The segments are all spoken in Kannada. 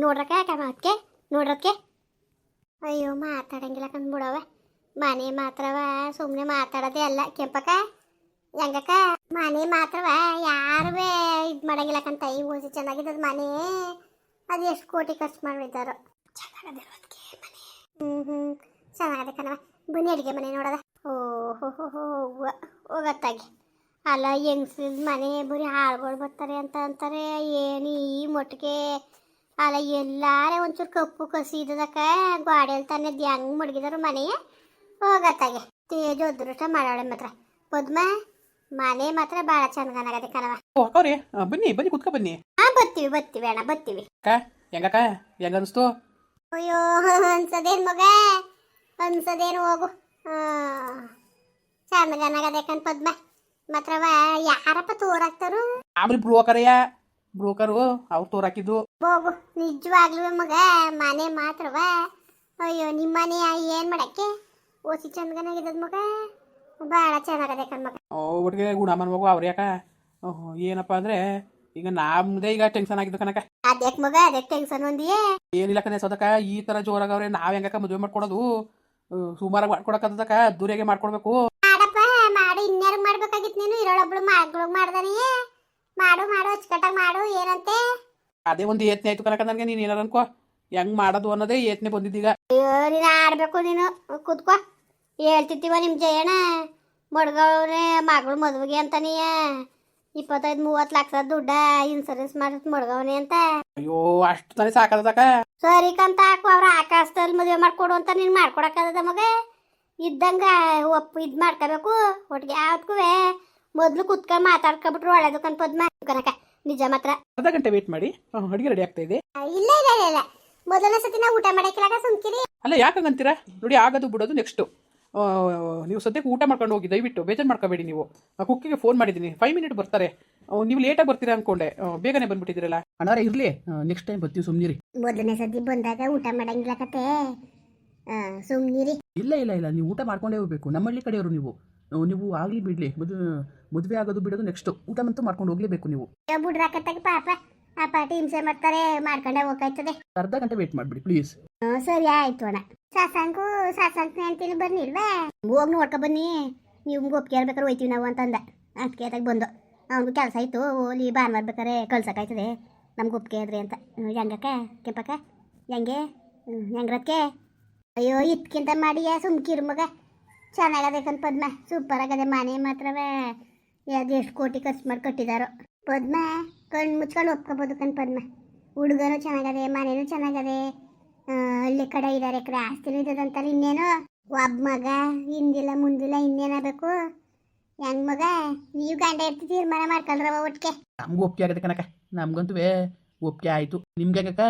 ನೋಡ್ರಕ್ಕ ಯಾಕಮ್ಮ ಅದಕ್ಕೆ ನೋಡ್ರಕ್ಕೆ? ಅಯ್ಯೋ ಮಾತಾಡಂಗಿಲ್ಲ ಕಂದ್ಬಿಡವ ಮನೆ ಮಾತ್ರವ ಸುಮ್ಮನೆ ಮಾತಾಡೋದೇ ಅಲ್ಲ. ಕೆಂಪಕ್ಕ? ಹೆಂಗಕ್ಕ? ಮನೆ ಮಾತ್ರವ? ಯಾರು ಇದು ಮಾಡಂಗಿಲ್ಲ ಕಂತ. ಈ ಓಸಿ ಚೆನ್ನಾಗಿದ್ದದ ಮನೆ. ಅದು ಎಷ್ಟು ಕೋಟಿ ಖರ್ಚು ಮಾಡಿದ್ದಾರೋ ಚೆನ್ನಾಗದಿರೋದಕ್ಕೆ ಮನೆ. ಹ್ಞೂ ಹ್ಞೂ ಚೆನ್ನಾಗದೆ ಕಣವ ಬನ್ನಿ ಅಡುಗೆ ಮನೆ ನೋಡದ. ಓ ಹೋ ಹೋ ಹೋ ಹೋಗತ್ತಾಗಿ. ಅಲ್ಲ ಹೆಂಗ್ಸಿದ ಮನೆ ಬರೀ ಹಾಳುಗಳು ಬರ್ತಾರೆ ಅಂತ ಅಂತಾರೆ. ಏನು ಈ ಮೊಟ್ಟಿಗೆ ಅಲ್ಲ ಎಲ್ಲಾರ ಒಂಚೂರು ಕಪ್ಪು ಕಸಿ ಇದ್ದದಕ್ಕ ಗಾಡಿಯಲ್ಲಿ ತಾನೆ ಹೆಂಗ್ ಮಡಗಿದಾರು ಮನೆಯ ಹೋಗತ್ತಾಗೆ. ತೇಜ್ ಅದೃಷ್ಟ ಮಾಡೋಳೆ ಮಾತ್ರ. ಪದ್ಮ ಮನೆ ಮಾತ್ರ ಭಾಳ ಚಂದ ಕಣವ ಓ ಅಕ್ಕವ್ರಿ ಆ, ಬನ್ನಿ ಬನ್ನಿ ಕುತ್ಕ ಬನ್ನಿ. ಹಾ ಬರ್ತೀವಿ ಬತ್ತೀವಿ ಅಣ್ಣ ಬರ್ತೀವಿ ಅಕ್ಕ ಹೆಂಗಕ್ಕ ಹೆಂಗ ಅನಿಸ್ತು ಅಯ್ಯೋ ಅನ್ಸದೇನ್ ಮಗ? ಅನ್ಸದೇನು ಹೋಗು? ಚೆನ್ನಾಗನಾಗದೆ ಕಣ್ ಪದ್ಮ. ಮಾತ್ರವ ಯಾರಪ್ಪ ತೋರಾಕ್ತಾರು? ಆಮೇಲೆ ಬ್ರೋಕರಯ್ಯ ಬ್ರೋಕರು ಅವ್ರು ತೋರಾಕಿದ್ದು. ಹೋಗು ನಿಜವಾಗ್ಲೂ ಮಗ ಮನೆ ಮಾತ್ರವ. ಅಯ್ಯೋ ನಿಮ್ಮ ಮನೆ ಏನ್ ಮಾಡಕ್ಕೆ? ಓಸಿ ಚಂದಗನಾಗಿದ್ದದ ಮಗ. ಭಾಳ ಚೆನ್ನಾಗದೆ ಕಣ್ಮಗ ಓ, ಒಟ್ಟಿಗೆ ಗುಣಮನ್ ಮಗು ಅವ್ರ ಯಾಕ? ಏನಪ್ಪಾ ಅಂದ್ರೆ ಈಗ ನಮ್ದೇ ಈಗ ಟೆನ್ಷನ್ ಆಗಿದ್ದು ಕನಕ ಅದಕ್ಕೆ ಮಗ ಅದಕ್ಕೆ ಟೆನ್ಷನ್ ಒಂದಿಯೇ? ಏನಿಲ್ಲ ಕಣೆ ಸೋದಕ ಈ ತರ ಜೋರಾಗವ್ರೆ ನಾವ್ ಹೆಂಗಕ್ಕ ಮದುವೆ ಮಾಡ್ಕೊಡೋದು? ಸುಮಾರಾಗಿ ಮಾಡ್ಕೊಡಕ್ಕದಕ್ಕ ಅದ್ದೂರಿಯಾಗೆ ಮಾಡ್ಕೊಡ್ಬೇಕು. ಮಾಡಪ್ಪ ಮಾಡಿ ಇನ್ಯಾರು ಮಾಡ್ಬೇಕಾಗಿತ್ತು ನೀನು? ಇರೋಳೊಬ್ಳು ಮಾಡ್ಕೊಳಗ್ ಮಾಡ್ದಾನೆ ಮಾಡು ಮಾಡು ಅಚ್ಚುಕಟ್ಟಾಗಿ ಮಾಡು ಏನಂತೆ? ಅದೇ ಒಂದು ಏತ್ನೆ ಆಯ್ತು ಕನಕ ನನಗೆ ನೀನು ಏನಾರ ಅನ್ಕೋ. ಹೆಂಗ್ ಮಾಡೋದು ಅನ್ನೋದೇ ಏತ್ನೆ ಬಂದಿದ್ದೀಗ ಅಯ್ಯೋ ನೀನು ಆಡ್ಬೇಕು ನೀನು. ಕೂತ್ಕೋ. ಹೇಳ್ತಿರ್ತೀವ ನಿಮ್ಮ ಜಯಣ್ಣ. ಮಡ್ಗಳವ್ರೆ ಮಗಳು ಮದುವೆಗೆ ಅಂತಾನೆಯ ಇಪ್ಪತ್ತೈದು ಮೂವತ್ತು ಲಕ್ಷ ದುಡ್ಡ ಇನ್ಸೂರೆನ್ಸ್ ಮಾಡಿಸ್ ಮಡ್ಗವ್ನೆ ಅಂತ. ಅಯ್ಯೋ ಅಷ್ಟು ತಾನೇ ಸಾಕದಕ್ಕ ಸರಿ ಕಂತ ಹಾಕು ಅವ್ರ ಆಕಾಶದಲ್ಲಿ ಮದುವೆ ಮಾಡ್ಕೊಡು ಅಂತ ನೀನು ಮಾಡ್ಕೊಡಕ್ಕದ ಮಗ. ಇದ್ದಂಗ ಒಪ್ಪು ಇದು ಮಾಡ್ಕೋಬೇಕು. ಒಟ್ಟಿಗೆ ಯಾವ್ದಕ್ಕೂ ಮೊದಲು ಕುತ್ಕೊಂಡು ಮಾತಾಡ್ಕೊಬಿಟ್ರು ಒಳ್ಳೇದು ಕಣ್ ಪದ್ಮ ಕನಕ ನಿಜ ಮಾತ್ರ. ಅರ್ಧ ಗಂಟೆ ವೇಟ್ ಮಾಡಿ. ಅಡಿಗೆ ರೆಡಿ ಆಗ್ತಾ ಇದೆ. ಇಲ್ಲ ಇಲ್ಲ ಇಲ್ಲ ಇಲ್ಲ. ಮೊದಲನೇ ಸತಿ ನಾವು ಊಟ ಮಾಡಕ್ಕಿಲ್ಲ ಸುಮ್ಕಿರಿ. ಅಲ್ಲ ಯಾಕಂತೀರಾ ನೋಡಿ ಆಗೋದು ಬಿಡೋದು ನೆಕ್ಸ್ಟು ನೀವು ಸದ್ಯಕ್ಕೆ ಊಟ ಮಾಡ್ಕೊಂಡು ಹೋಗಿ ದಯವಿಟ್ಟು ಬೇಜಾರು ಮಾಡ್ಕೋಬೇಡಿ ನೀವು. ಕುಕ್ಕಿಗೆ ಫೋನ್ ಮಾಡಿದ್ದೀನಿ. ಫೈವ್ ಮಿನಿಟ್ ಬರ್ತಾರೆ. ನೀವು ಲೇಟಾಗಿ ಬರ್ತೀರಾ ಅನ್ಕೊಂಡೆ. ಬೇಗನೆ ಬಂದ್ಬಿಟ್ಟಿದ್ದೀರಲ್ಲ. ಅಣ್ಣಾರೆ ಇರಲಿ. ನೆಕ್ಸ್ಟ್ ಟೈಮ್ ಬರ್ತೀವಿ ಸುಮ್ಮನಿರಿ ಮೊದಲನೇ ಸತಿ ಬಂದಾಗ ಊಟ ಮಾಡಂಗಿಲ್ಲ ಕತೆ. ಸುಮ್ನಿರಿ. ಇಲ್ಲ ಇಲ್ಲ ಇಲ್ಲ. ನೀವು ಊಟ ಮಾಡ್ಕೊಂಡೇ ಹೋಗ್ಬೇಕು. ನಮ್ಮಳ್ಳಿ ಕಡೆಯವರು ನೀವು. ನೀವು ಆಗಲಿ ಬಿಡಲಿ. ಮದ್ ಮದುವೆ ಆಗೋದು ಬಿಡೋದು ನೆಕ್ಸ್ಟ್ ಊಟ ಮಂತೂ ಮಾಡ್ಕೊಂಡು ಹೋಗ್ಲೇಬೇಕು ನೀವು. ಬುಡ್ರಾಕತ್ತಾಗ ಪಾಪ. ಆ ಪಾಟಿ ಹಿಂಸೆ ಮಾಡ್ತಾರೆ ಮಾಡ್ಕೊಂಡೆ ಹೋಗ್ತಾಯ್ತದೆ ಅರ್ಧ ಗಂಟೆ ವೇಟ್ ಮಾಡ್ಬಿಡಿ ಪ್ಲೀಸ್ ಸರಿ ಆಯ್ತು ಅಣ್ಣ. ಸಾಸಂಕು ಸಾಸಂಕ್ ಅಂತೀನಿ ಬರ್ನಿಲ್ವಾ ಹೋಗಿ ನೋಡ್ಕೊ ಬನ್ನಿ. ನೀವು ಒಪ್ಪಿಗೆ ಹೇಳ್ಬೇಕಾರೆ ಹೋಯ್ತೀವಿ ನಾವು ಅಂತಂದ. ಅದಕ್ಕೆ ಅದಾಗ ಬಂದು. ಅವ್ನಿಗೂ ಕೆಲಸ ಆಯ್ತು. ಓಲಿ ಬಾನ್ ಮಾಡ್ಬೇಕಾರೆ ಕಳ್ಸೋಕಾಯ್ತದೆ ನಮ್ಗೆ ಒಪ್ಪಿಗೆ ಆದ್ರಿ ಅಂತ. ಹೆಂಗಕ್ಕ? ಕೆಂಪಕ್ಕ? ಹೆಂಗೆ? ಹೆಂಗ್ರಕ್ಕೆ ಅಯ್ಯೋ ಇದ್ಕಿಂತ ಮಾಡಿ ಸುಮ್ಕಿರು ಮಗ. ಚೆನ್ನಾಗದೆ ಕಣ್ ಪದ್ಮ. ಸೂಪರ್ ಆಗದೆ ಮನೆ ಮಾತ್ರವೇ. ಅದು ಎಷ್ಟು ಕೋಟಿ ಖರ್ಚು ಮಾಡಿ ಕಟ್ಟಿದಾರೋ. ಪದ್ಮ ಕಣ್ಣು ಮುಚ್ಕೊಂಡು ಒಪ್ಕೋಬೋದು ಕಣ್ ಪದ್ಮ. ಹುಡುಗರು ಚೆನ್ನಾಗದೆ ಮನೇನು ಚೆನ್ನಾಗದೆ. ಅಲ್ಲಿ ಹಳ್ಳಿ ಕಡೆ ಇದ್ದಾರೆ ಕಡೆ ಆಸ್ತಿನೂ ಇದ್ದದಂತಾರೆ ಇನ್ನೇನು? ಒಬ್ಬ ಮಗ ಹಿಂದಿಲ್ಲ ಮುಂದಿಲ್ಲ ಇನ್ನೇನಾಗಬೇಕು ಹೆಂಗ್ ಮಗ? ನೀವು ಗಂಡ ಇರ್ತಿ ತೀರ್ಮಾನ ಮಾಡ್ಕೊಂಡ್ರವ ಒಟ್ಟಿಗೆ. ನಮ್ಗೂ ಒಪ್ಪಿಗೆ ಆಗದೆ ಕಣಕ ನಮ್ಗಂತೂ ಒಪ್ಪಿಗೆ ಆಯ್ತು. ನಿಮ್ಗೆ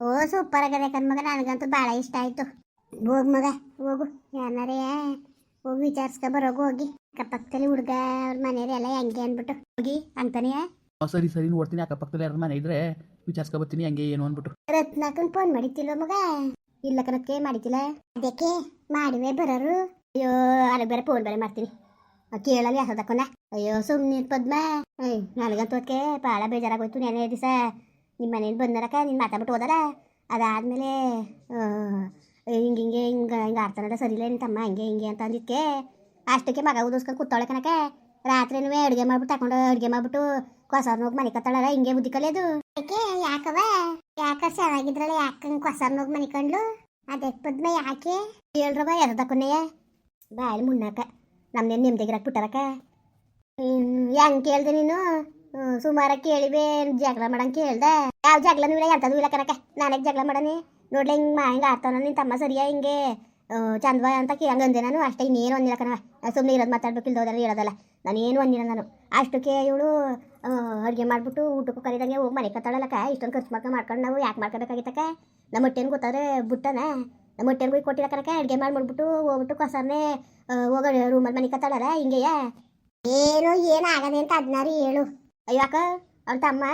ಓ ಸೂಪರ್ ಆಗದೆ ಕಣ್ ಮಗ. ನನಗಂತೂ ಭಾಳ ಇಷ್ಟ ಆಯ್ತು. ಹೋಗ್ ಮಗ ಹೋಗು. ಯಾರೇ ಹೋಗಿ ವಿಚಾರಿಸ್ಕ ಬರೋಗ ಹೋಗಿ ಅಕ್ಕಪಕ್ಕದಲ್ಲಿ ಹುಡುಗ ಅವ್ರ ಮನೆಯವ್ರು ಎಲ್ಲ ಹೆಂಗೆ ಅಂದ್ಬಿಟ್ಟು ಹೋಗಿ ಅಂತಾನೆ? ಸರಿ ಸರಿ ನೋಡ್ತೀನಿ ಅಕ್ಕಪಕ್ಕದಲ್ಲಿ ಯಾರು ಮನೆ ಇದ್ರೆ ವಿಚಾರಿಸ್ಕ ಬರ್ತೀನಿ ಹಂಗೆ ಏನು ಅಂದ್ಬಿಟ್ಟು. ರತ್ನಾಕನ್ ಫೋನ್ ಮಾಡಿತ್ತಿಲ್ವ ಮಗ? ಇಲ್ಲ ಕನಕ್ಕೆ ಮಾಡಿತಿಲ್ಲ ಅದಕ್ಕೆ ಮಾಡುವೆ ಬರೋರು. ಅಯ್ಯೋ ಅಲ್ಲಿ ಬೇರೆ ಫೋನ್ ಬೇರೆ ಮಾಡ್ತೀನಿ. ಕೇಳಲ್ಲ ಯಾಸದಕ್ಕನ ಅಯ್ಯೋ ಸುಮ್ಮನೆ ಪದ್ಮ. ಅಯ್ಯ ನನಗಂತೂ ಅದಕ್ಕೆ ಭಾಳ ಬೇಜಾರಾಗೋಯ್ತು ನೆನೆ ದಿವಸ. ನಿಮ್ಮ ಮನೇಲಿ ಬಂದರಕ ನೀನು ಮಾತಾಡ್ಬಿಟ್ಟು ಹೋದಾರ ಅದಾದಮೇಲೆ ಹಿಂಗೆ ಹಿಂಗೆ ಹಿಂಗೆ ಹಿಂಗೆ ಆಡ್ತಾನದ ಸರಿ ಇಲ್ಲ ನಿನ್ನ ತಮ್ಮ ಹಿಂಗೆ ಹಿಂಗೆ ಅಂತ ಅಂದಿದ್ದಕ್ಕೆ ಅಷ್ಟಕ್ಕೆ ಮಗ ಉದಿಸ್ಕೊಂಡು ಕೂತಾಳೆ ಕನಕ ರಾತ್ರಿನೂ ಅಡುಗೆ ಮಾಡ್ಬಿಟ್ಟು ತಗೊಂಡು ಅಡುಗೆ ಮಾಡ್ಬಿಟ್ಟು ಕೊಸರ್ನೋಗಿ ಮನೆ ಕತ್ತಾಳಲ್ಲ ಹಿಂಗೆ ಬುದ್ಧಿ ಕಲಿಯೋದು. ಯಾಕೆ ಯಾಕವ ಯಾಕ ಚೆನ್ನಾಗಿದ್ರಲ್ಲ ಯಾಕಂಗ್ ಕೊಸರ್ನ ಹೋಗಿ ಮನೆ ಕಂಡ್ಲು? ಅದೇ ಪದ್ಮ ಯಾಕೆ? ಹೇಳ್ರವ ಎರ್ದಕ್ಕನೆಯ ಬಾಯಲ್ಲಿ ಮುನ್ನಾಕ ನಮ್ದೇನು ನೆಮ್ಮದಿಗಿರಕ್ ಬಿಟ್ಟಾರಕ ಹೆಂಗ್ ಕೇಳ್ದೆ ನೀನು? ಸುಮಾರ ಕೇಳಿವೆ ಜಗಳ ಮಾಡಂಗೆ ಕೇಳ್ದೆ? ಯಾವ ಜಗಳನೂ ಇಲ್ಲ ಎಂಥದ್ದು ಇಲ್ಲ ಕನಕ ನಾನೇ ಜಗಳ ಮಾಡನಿ. ನೋಡ್ಲಿ ಹಿಂಗೆ ಮಾ ಹಿಂಗೆ ಆಡ್ತಾನ ನಿನ್ನ ತಮ್ಮ ಸರಿಯಾ ಹಿಂಗೆ? ಚಂದ್ವ ಅಂತ ಹಂಗಂದೆ ನಾನು? ಅಷ್ಟೇ ಇನ್ನೇನು ಒಂದಿಲ್ಲ ಕಣವ ಸುಮ್ಮನೆ ಇರೋದು ಮಾತಾಡ್ಬೇಕು ಇಲ್ದೋದಲ್ಲ ಹೇಳೋದಲ್ಲ. ನಾನು ಏನು ಅಂದಿಲ್ಲ ನಾನು. ಅಷ್ಟಕ್ಕೆ ಇವಳು ಅಡುಗೆ ಮಾಡಿಬಿಟ್ಟು ಊಟಕ್ಕೂ ಕರಿದಂಗೆ ಹೋಗಿ ಮನೆ ಕತ್ತಾಳಲ್ಲಕ್ಕ ಇಷ್ಟೊಂದು ಖರ್ಚು ಮಾಡ್ಕೊಂಡು ಮಾಡ್ಕೊಂಡು ನಾವು ಯಾಕೆ ಮಾಡ್ಕೋಬೇಕಾಗಿತ್ತಕ್ಕ? ನಮ್ಮ ಹೊಟ್ಟೆನ ಗೊತ್ತಾದ್ರೆ ಬಿಟ್ಟನ? ನಮ್ಮ ಹೊಟ್ಟೆನ ಹೋಗಿ ಕೊಟ್ಟಿಲ್ಲ ಕನಕ ಅಡುಗೆ ಮಾಡಿ ಮಾಡ್ಬಿಟ್ಟು ಹೋಗ್ಬಿಟ್ಟು ಕೊಸರ್ನೆ ಹೋಗೋ ರೂಮಲ್ಲಿ ಮನೆ ಕತ್ತಾಳಲ್ಲ ಹಿಂಗೆಯ? ಏನು ಏನು ಆಗದೆ ಅಂತ ಅದ್ನಾರಿ ಹೇಳು. ಅಯ್ಯೋ ಅಕ್ಕ ಅವ್ರ ತಮ್ಮ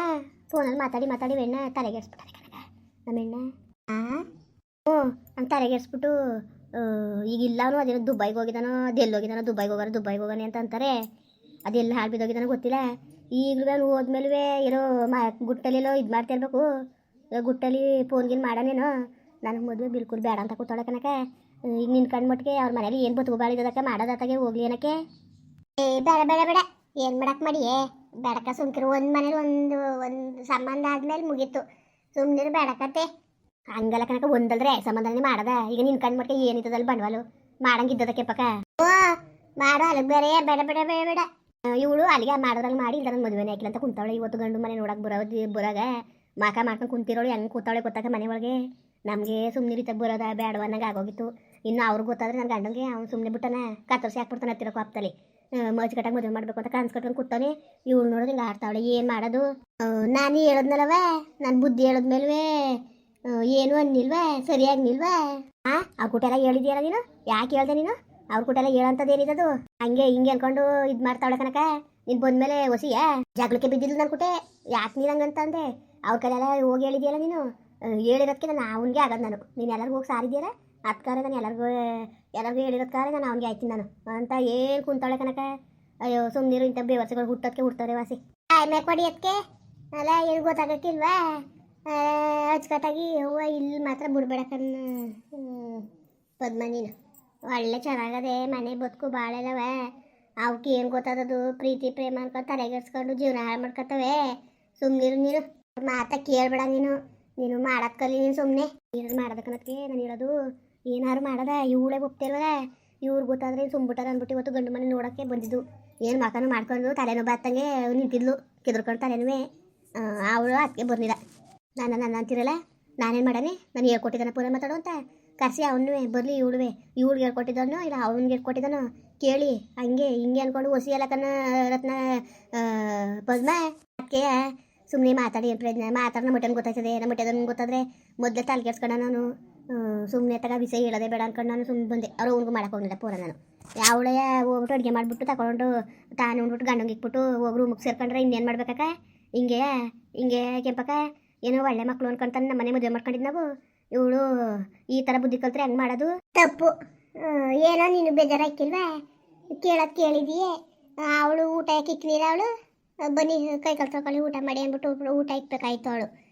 ಫೋನಲ್ಲಿ ಮಾತಾಡಿ ಮಾತಾಡಿ ಎಣ್ಣ ತಲೆಗೆಡ್ಸ್ಬಿಟ್ಟಾರೆ ಕನಕ ನಮ್ಮ ಎಣ್ಣ. ಹ್ಞೂ ಅಂತ ತಲೆಗೆಡ್ಸ್ಬಿಟ್ಟು ಈಗ ಇಲ್ಲ ಅವನು ಅದೇನೋ ದುಬೈಗೆ ಹೋಗಿದ್ದಾನೋ ಅದೆಲ್ಲಿ ಹೋಗಿದ್ದಾನೋ ದುಬೈಗೆ ಹೋಗಾರ, ದುಬೈಗೆ ಹೋಗಾನೆ ಅಂತ ಅಂತಾರೆ. ಅದೆಲ್ಲ ಹಾಳು ಬಿದ್ದೋಗಿದ್ದಾನೋ ಗೊತ್ತಿಲ್ಲ. ಈಗಲೂ ನಾನು ಹೋದ್ಮೇಲೆ ಏನೋ ಮಾ ಗುಟ್ಟಲೆಲ್ಲೋ ಇದು ಮಾಡ್ತಿರ್ಬೇಕು ಇವಾಗ ಫೋನ್ ಫೋನ್ಗಿನ್ ಮಾಡೋನೇನೋ ನನಗೆ ಮದುವೆ ಬಿಲ್ಕುಲ್ ಬೇಡ ಅಂತ ಕೂತಾಳೆ ಕನಕ ಈಗ ನಿನ್ನ ಕಣ್ಣು ಮಟ್ಟಿಗೆ ಅವ್ರ ಮನೇಲಿ ಏನು ಬತ್ತು ಬಾಳಿದದಕ್ಕೆ ಮಾಡೋದತ್ತಾಗೆ ಹೋಗ್ಲಿ ಏನಕ್ಕೆ ಏ, ಬೇಡ ಬೇಡ ಬೇಡ. ಏನು ಮಾಡಕ್ಕೆ ಮಾಡಿಯೇ? ಬೇಡಕ್ಕ ಸುಮ್ಕಿರು. ಒಂದು ಮನೇಲಿ ಒಂದು ಒಂದು ಸಂಬಂಧ ಆದ್ಮೇಲೆ ಮುಗೀತು. ಸುಮ್ಮನೆ ಬೇಡಕತ್ತೆ ಹಂಗಲ್ಲ ಕನಕ ಒಂದಲ್ರೆ ಸಂಬಂಧನೇ ಮಾಡದ. ಈಗ ನಿನ್ನ ಕಣ್ ಮಟ್ಟಿಗೆ ಏನಿತ್ತದಲ್ಲಿ ಬಂಡವಾಳು? ಮಾಡಂಗಿದ್ದದಕ್ಕೆ ಪಕ್ಕ. ಓ ಮಾಡೋ ಅಲ್ಲಿಗೆ ಬೇರೆ ಬೇಡ ಬೇಡ ಬೇಡ ಬೇಡ. ಇವಳು ಅಲ್ಲಿಗೆ ಮಾಡೋದ್ರಲ್ಲಿ ಮಾಡಿ ಇಲ್ಲ ನನ್ನ ಮದುವೆನೇ ಹಾಕಿಲ್ಲ ಅಂತ ಕುಂತಾವಳೆ. ಇವತ್ತು ಗಂಡು ಮನೆ ನೋಡಕ್ಕೆ ಬರೋ ಬರಾಗ ಮಾಕ ಮಾಡ್ಕೊಂಡು ಕುಂತಿರೋಳು ಹೆಂಗೆ ಕೂತಾಳೆ ಗೊತ್ತಾಗ ಮನೆ ಒಳಗೆ? ನಮಗೆ ಸುಮ್ಮನೆ ರೀತಿ ಬರೋದ ಬೇಡವ ಅನ್ನಂಗೆ ಆಗೋಗಿತ್ತು. ಇನ್ನು ಅವ್ರಿಗೆ ಗೊತ್ತಾದ್ರೆ ನನ್ನ ಗಂಡಂಗೆ ಅವ್ನು ಸುಮ್ಮನೆ ಬಿಟ್ಟನ. ಕತ್ತರಿಸಿ ಹಾಕ್ಬಿಡ್ತಾನೆ ಹತ್ತಿರ ಕೋಪ್ತಲ್ಲಿ ಮಜ್ ಕಟ್ಟಾಗ ಮದುವೆ ಮಾಡಬೇಕು ಅಂತ ಕನ್ಸ್ ಕಟ್ಕೊಂಡು ಕೂತಾನೆ. ಇವಳು ನೋಡೋದು ಹಿಂಗೆ ಆಡ್ತಾವಳೆ ಏನು ಮಾಡೋದು? ನಾನು ಹೇಳೋದ್ನಲ್ಲವೇ? ನನ್ನ ಬುದ್ಧಿ ಹೇಳದ್ಮೇಲೆ ಏನು ಅನ್ನಿಲ್ವಾ? ಸರಿಯಾಗಿ ನಿಲ್ವಾ ಆ ಆ ಕುಟೆಲ್ಲ ಹೇಳಿದ್ಯಲ್ಲ ನೀನು? ಯಾಕೆ ಹೇಳ್ದೆ ನೀನು? ಅವ್ರ ಕುಟೆಲ್ಲ ಹೇಳಂತದೇನಿದದು? ಹಂಗೆ ಹಿಂಗೆ ಅನ್ಕೊಂಡು ಇದು ಮಾಡ್ತಾಳೆ ಕನಕ ನೀನು ಬಂದ್ಮೇಲೆ ಹೊಸಿಯ ಜಗಳಕ್ಕೆ ಬಿದ್ದಿಲ್ಲ ನನ್ನ ಕುಟೆ. ಯಾಕೆ ನೀನು ಹಂಗಂತ ಅಂದೆ? ಅವ್ರ ಕೈಲೆಲ್ಲ ಹೋಗಿ ಹೇಳಿದ್ಯಲ್ಲ ನೀನು? ಹೇಳಿರೋದಕ್ಕೆ ನಾನು ಅವನಿಗೆ ಆಗೋದು ನಾನು. ನೀನು ಎಲ್ಲರಿಗೂ ಹೋಗಿ ಸಾರಿದ್ಯಲ್ಲ? ಅದಕ್ಕಾರ ನಾನು ಎಲ್ಲರಿಗೂ ಎಲ್ಲರಿಗೂ ಹೇಳಿರೋದ್ಕಾರ ನಾನು ಅವನಿಗೆ ಆಯ್ತೀನಿ ನಾನು. ಅಂತ ಏನು ಕುಂತಾಳೆ ಕನಕ ಅಯ್ಯೋ ಸುಮ್ಮನಿರು ಇಂಥ ಬೇವರ್ಸಗಳು ಹುಟ್ಟೋದಕ್ಕೆ ಹುಡ್ತಾರೆ ವಾಸಿ. ಆಯ್ಮೆ ಕೊಡಿ ಅದಕ್ಕೆ ಅಲ್ಲ, ಏನು ಗೊತ್ತಾಗಕ್ಕಿಲ್ವಾ? ಅಚ್ಚುಕಟ್ಟಾಗಿ ಹೂವು ಇಲ್ಲಿ ಮಾತ್ರ ಬಿಡ್ಬೇಡ ಪದ್ಮನಿನ. ಪದ್ಮ ನೀನು ಒಳ್ಳೆ ಚೆನ್ನಾಗದೆ ಮನೆ ಬದುಕು ಬಾಳೆದವ ಅವಕ್ಕೆ ಏನು ಗೊತ್ತಾದದು ಪ್ರೀತಿ, ಪ್ರೇಮ ಅನ್ಕೊಂಡು ತಲೆಗೆಡ್ಸ್ಕೊಂಡು ಜೀವನ ಹಾಳು ಮಾಡ್ಕೊತವೆ ಸುಮ್ಮನಿರು ನೀನು. ಮಾತ ಕೇಳಬೇಡ ನೀನು. ನೀನು ಕಲಿ ನೀನು ಸುಮ್ಮನೆ ಏನಾದ್ರು ಮಾಡೋದಕ್ಕನಕ್ಕೆ ನಾನು ಹೇಳೋದು, ಏನಾದ್ರು ಮಾಡದ. ಇವಳೇ ಒಪ್ತಿಲ್ವಲ್ಲ ಇವ್ರು ಗೊತ್ತಾದ್ರೆ ಸುಮ್ಬಿಟ್ಟಾರ ಅಂದ್ಬಿಟ್ಟು ಇವತ್ತು ಗಂಡು ಮನೆ ನೋಡೋಕ್ಕೆ ಬಂದಿದ್ದು. ಏನು ಮಕನು ಮಾಡ್ಕೊಂಡು ತಲೆನೋ ಬಾತಂಗೆ ನಿಂತಿದ್ಲು. ಕೆದ್ರಕೊಂಡು ತಲೆನೂ ಅವಳು ಅದಕ್ಕೆ ಬರ್ಲಿಲ್ಲ. ನಾನು ನನ್ನ ಅಂತಿರಲ್ಲ? ನಾನೇನು ಮಾಡಾನೆ ನಾನು ಹೇಳ್ಕೊಟ್ಟಿದ್ದಾನೆ ಪೂರ ಮಾತಾಡೋ ಅಂತ ಕರ್ಸಿ ಅವನು ಬರಲಿ ಇವಳುವೆ. ಇವಳಿಗೆ ಹೇಳ್ಕೊಟ್ಟಿದ್ದಾನೋ ಇಲ್ಲ ಅವನಿಗೆ ಹೇಳ್ಕೊಟ್ಟಿದ್ದಾನೋ? ಕೇಳಿ, ಹಂಗೆ, ಹಿಂಗೆ ಅಂದ್ಕೊಂಡು ಹೊಸಿ ಎಲ್ಲ ಕನ್ನ ರತ್ನ ಪದ್ಮ? ಅದಕ್ಕೆ ಸುಮ್ಮನೆ ಮಾತಾಡಿ, ಏನು ಪ್ರಯತ್ನ ಮಾತಾಡ ಮಟನ್ ಗೊತ್ತಾಯ್ತದೆ. ನಮ್ಮ ಮಟನ್ ಗೊತ್ತಾದ್ರೆ ಮೊದಲೇ ತಲೆ ಕೆಡ್ಸ್ಕೊಂಡ ನಾನು. ಸುಮ್ಮನೆ ತಗ ವಿಷಯ ಹೇಳೋದೇ ಬೇಡ ಅನ್ಕೊಂಡು ನಾನು ಸುಮ್ಮನೆ ಬಂದೆ. ಅವ್ರು ಅವ್ನಿಗೂ ಮಾಡಕ್ಕೆ ಹೋಗಿಲ್ಲ ಪೂರ ನಾನು. ಯಾವಳೆ ಹೋಗ್ಬಿಟ್ಟು ಅಡುಗೆ ಮಾಡಿಬಿಟ್ಟು ತಗೊಂಡು ತಾನು ಉಂಡ್ಬಿಟ್ಟು ಗಂಡಂಗೆ ಇಕ್ಬಿಟ್ಟು ಹೋಗಿ ರೂಮಿಗೆ ಸೇರ್ಕೊಂಡ್ರೆ ಇನ್ನೇನು ಮಾಡ್ಬೇಕಾಕ ಹಿಂಗೆ ಹಿಂಗೆ ಕೆಂಪಕ್ಕ? ಏನೋ ಒಳ್ಳೆ ಮಕ್ಕಳು ಅನ್ಕೊಂತಾನೆ ನಮ್ಮ ಮನೆ ಮದುವೆ ಮಾಡ್ಕೊಂಡಿದ್ದು ನಾವು. ಇವಳು ಈ ಥರ ಬುದ್ಧಿ ಕಲ್ತ್ರೆ ಹೆಂಗೆ ಮಾಡೋದು? ತಪ್ಪು. ಏನೋ ನೀನು ಬೇಜಾರಾಕಿಲ್ವಾ ಕೇಳೋದು ಕೇಳಿದೀಯೇ. ಅವಳು ಊಟ ಯಾಕೆ ಇಕ್ಲಿಲ್ಲ ಅವಳು? ಬನ್ನಿ ಕೈ ಕಲ್ತ್ಕೊಳ್ಳಿ ಊಟ ಮಾಡಿ ಅಂದ್ಬಿಟ್ಟು ಊಟ- ಇಕ್ಬೇಕಾಯ್ತು ಅವಳು.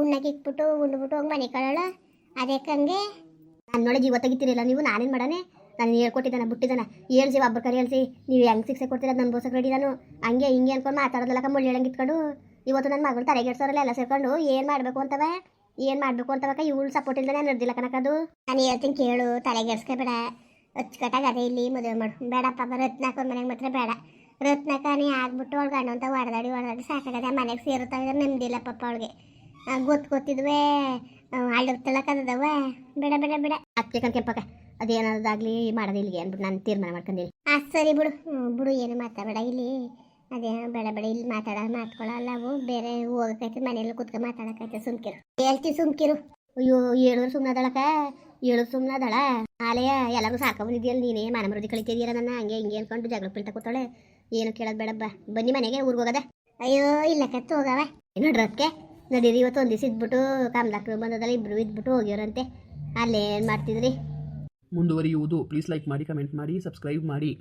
ಉಣ್ಣಕ್ಕೆ ಇಕ್ಬಿಟ್ಟು ಉಂಡ್ಬಿಟ್ಟು ಹೋಗಿ ಮನೆ ಕಳೋಳ. ಅದಕ್ಕಂಗೆ ನಾನು ನೋಡಿ ಜೀವ ತೆಗಿತೀರಿಲ್ಲ ನೀವು ನಾನೇನು ಮಾಡಾನೆ ನಾನು ಹೇಳ್ಕೊಟ್ಟಿದ್ದಾನೆ ಬಿಟ್ಟಿದ್ದಾನ. ಹೇಳ್ಸಿ ಒಬ್ಬರು ಕರೆ ಹೇಳ್ಸಿ ನೀವು ಹೆಂಗೆ ಶಿಕ್ಷೆ ಕೊಡ್ತೀರ ನನ್ನ ಬೋಸಕ್ಕೆ ರೆಡಿ ನಾನು. ಹಂಗೆ ಹಿಂಗೆ ಅನ್ಕೊಂಡು ಮಾತಾಡೋದಲ್ಲ ಮುಳ್ಳಿ ಹೇಳಂಗೆ ಇಟ್ಕೊಂಡು. ಇವತ್ತು ನನ್ನ ಮಗಳು ತಲೆಗೆಡ್ಸೋರಲ್ಲ ಎಲ್ಲ ಸೇರ್ಕೊಂಡು ಏನು ಮಾಡಬೇಕು ಅಂತವ? ಏನು ಮಾಡಬೇಕು ಅಂತವಕ್ಕ? ಇವಳು ಸಪೋರ್ಟ್ ಇಲ್ದಾನೆ ನಡೆದಿಲ್ಲ ಕನಕದು ನಾನು ಹೇಳ್ತೀನಿ ಕೇಳು ತಲೆಗೆಡ್ಸ್ಕೊಬೇಡ ಅಚ್ಚುಕಟ್ಟಾಗ ಅದೇ ಇಲ್ಲಿ ಮದುವೆ ಮಾಡು ಬೇಡಪ್ಪ ರತ್ನಾಕ ಮನೆಗೆ ಮಾತ್ರ ಬೇಡ. ರತ್ನಾಕನೇ ಆಗ್ಬಿಟ್ಟು ಅವಳು ಗಂಡು ಅಂತ ಹೊಡೆದಾಡಿ ಹೊಡೆದಾಡಿ ಸಾಕಾಗದೆ ಮನೆಗೆ ಸೇರುತ್ತಾ ಇದ್ರೆ ನೆಮ್ಮದಿಲ್ಲ ಪಾಪ ಅವಳಿಗೆ. ಗೊತ್ತು ಗೊತ್ತಿದ್ವೇ? ಅಳ್ಳಿರ್ತಳಕ್ಕದವ ಬೇಡ ಬೇಡ ಬೇಡ. ಅದಕ್ಕೆ ಕನ್ಕೆಂಪಕ್ಕ ಅದೇನಾದಾಗ್ಲಿ ಮಾಡೋದು ಇಲ್ಲಿಗೆ ಅಂದ್ಬಿಟ್ಟು ನಾನು ತೀರ್ಮಾನ ಮಾಡ್ಕೊಂಡಿಲ್ಲ ಆ ಸರಿ ಬಿಡು. ಬಿಡು, ಏನು ಮಾತಾಡಬೇಡ ಇಲ್ಲಿ. ಅದೇ ಬೇಡ ಬೇಡ, ಇಲ್ಲಿ ಮಾತಾಡ ಮಾತ್ಕೊಳ್ಳಲ್ಲ ಅವು ಬೇರೆ ಹೋಗಕ್ಕೈತೆ ಮನೆಯಲ್ಲಿ ಕುತ್ಕೊಂಡು ಮಾತಾಡಕ್ಕೈತೆ ಸುಮ್ಕಿರು. ಹೇಳ್ತಿ ಸುಮ್ಕಿರು. ಅಯ್ಯೋ ಹೇಳಿದ್ರು ಸುಮ್ಮನದಳಕ ಹೇಳಿದ್ರು ಸುಮ್ಮನದಳ ಆಲೆಯ ಎಲ್ಲರೂ ಸಾಕೊಂಬಂದಿದ್ಯಲ್ಲ ನೀನೇ? ಮನ ಮರುದಿ ಕಳಿತಿದ್ದೀರ ನನ್ನ. ಹಂಗೆ ಹಿಂಗೆ ಅನ್ಕೊಂಡು ಜಗಳ ಪಿಲ್ಟ ಕೂತಾಳೆ ಏನು ಕೇಳೋದು ಬೇಡಬ್ಬ ಬನ್ನಿ ಮನೆಗೆ, ಊರಿಗೆ ಹೋಗದ? ಅಯ್ಯೋ ಇಲ್ಲ ಕತ್ತು ಹೋಗವ ನೋಡ್ರಕ್ಕೆ ನಡೀರಿ, ಇವತ್ತು ಒಂದು ದಿವಸ ಇದ್ಬಿಟ್ಟು ಕಮಲಾಕ್ರು ಬಂದದಲ್ಲ, ಇಬ್ರು ಇದ್ಬಿಟ್ಟು ಹೋಗ್ಯೋರಂತೆ. ಅಲ್ಲೇನು ಮಾಡ್ತಿದ್ರಿ? ಮುಂದುವರಿಯುವುದು. ಪ್ಲೀಸ್ ಲೈಕ್ ಮಾಡಿ ಕಮೆಂಟ್ ಮಾಡಿ ಸಬ್ಸ್ಕ್ರೈಬ್ ಮಾಡಿ.